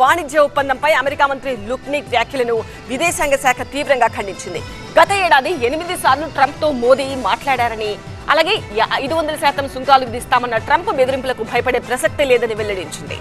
వాణిజ్య ఒప్పందంపై అమెరికా మంత్రి లుక్నిక్ వ్యాఖ్యలను విదేశాంగ శాఖ తీవ్రంగా ఖండించింది. గత ఏడాది ఎనిమిది సార్లు ట్రంప్తో మోదీ మాట్లాడారని అలాగే ఐదు వందల శాతం సుంకాలు విధిస్తామన్న ట్రంప్ బెదిరింపులకు భయపడే ప్రసక్తే లేదని వెల్లడించింది.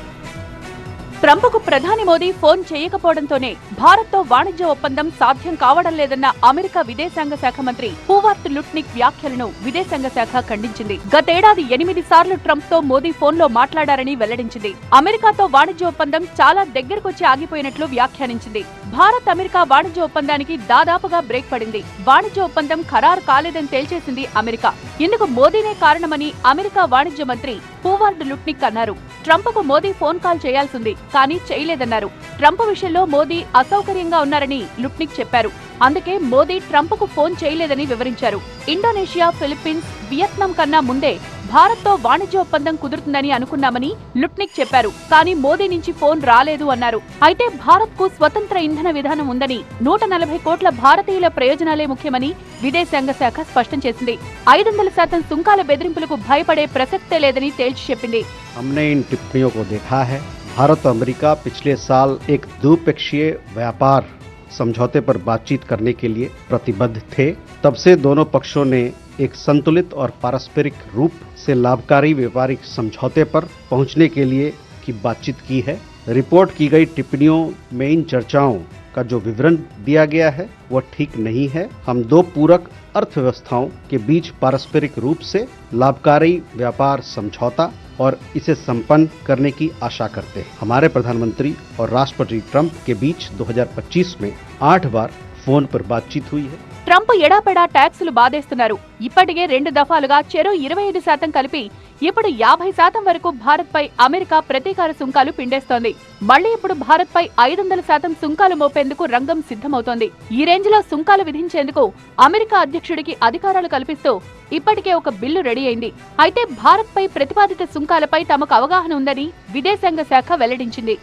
ట్రంప్కు ప్రధాని మోదీ ఫోన్ చేయకపోవడంతోనే భారత్తో వాణిజ్య ఒప్పందం సాధ్యం కావడం లేదన్న అమెరికా విదేశాంగ శాఖ మంత్రి హూవార్ట్ లుట్నిక్ వ్యాఖ్యలను విదేశాంగ శాఖ ఖండించింది. గతేడాది ఎనిమిది సార్లు ట్రంప్తో మోదీ ఫోన్లో మాట్లాడారని వెల్లడించింది. అమెరికాతో వాణిజ్య ఒప్పందం చాలా దగ్గరకొచ్చి ఆగిపోయినట్లు వ్యాఖ్యానించింది. భారత్ అమెరికా వాణిజ్య ఒప్పందానికి దాదాపుగా బ్రేక్ పడింది. వాణిజ్య ఒప్పందం ఖరారు కాలేదని తేల్చేసింది అమెరికా. ఇందుకు మోదీనే కారణమని అమెరికా వాణిజ్య మంత్రి హూవార్డ్ లుట్నిక్ అన్నారు. ట్రంప్కు మోదీ ఫోన్ కాల్ చేయాల్సింది కానీ చేయలేదన్నారు. ట్రంప్ విషయంలో మోదీ అసౌకర్యంగా ఉన్నారని లుట్నిక్ చెప్పారు. అందుకే మోదీ ట్రంప్కు ఫోన్ చేయలేదని వివరించారు. ఇండోనేషియా ఫిలిప్పీన్స్ వియత్నాం కన్నా ముందే భారత్తో వాణిజ్య ఒప్పందం కుదురుతుందని అనుకున్నామని లుట్నిక్ చెప్పారు. కానీ మోదీ నుంచి ఫోన్ రాలేదు అన్నారు. అయితే భారత్కు స్వతంత్ర ఇంధన విధానం ఉందని నూట నలభై కోట్ల భారతీయుల ప్రయోజనాలే ముఖ్యమని విదేశాంగ శాఖ స్పష్టం చేసింది. ఐదు వందల శాతం సుంకాల బెదిరింపులకు భయపడే ప్రసక్తే లేదని తేల్చి చెప్పింది. भारत और अमेरिका पिछले साल एक द्विपक्षीय व्यापार समझौते पर बातचीत करने के लिए प्रतिबद्ध थे। तब से दोनों पक्षों ने एक संतुलित और पारस्परिक रूप से लाभकारी व्यापारिक समझौते पर पहुँचने के लिए की बातचीत की है। रिपोर्ट की गई टिप्पणियों में इन चर्चाओं का जो विवरण दिया गया है, वह ठीक नहीं है। हम दो पूरक अर्थव्यवस्थाओं के बीच पारस्परिक रूप से लाभकारी व्यापार समझौता और इसे संपन्न करने की आशा करते हैं। हमारे प्रधानमंत्री और राष्ट्रपति ट्रंप के बीच 2025 में आठ बार फ़ोन पर बातचीत हुई है। ట్రంప్ ఎడాపెడా ట్యాక్సులు బాధేస్తున్నారు. ఇప్పటికే రెండు దఫాలుగా చెరో ఇరవై ఐదు శాతం కలిపి ఇప్పుడు యాభై శాతం వరకు భారత్పై అమెరికా ప్రతీకార సుంకాలు పిండేస్తోంది. మళ్ళీ ఇప్పుడు భారత్పై ఐదు వందల శాతం సుంకాలు మోపేందుకు రంగం సిద్ధమవుతోంది. ఈ రేంజ్లో సుంకాలు విధించేందుకు అమెరికా అధ్యక్షుడికి అధికారాలు కల్పిస్తూ ఇప్పటికే ఒక బిల్లు రెడీ అయింది. అయితే భారత్పై ప్రతిపాదిత సుంకాలపై తమకు అవగాహన ఉందని విదేశాంగ శాఖ వెల్లడించింది.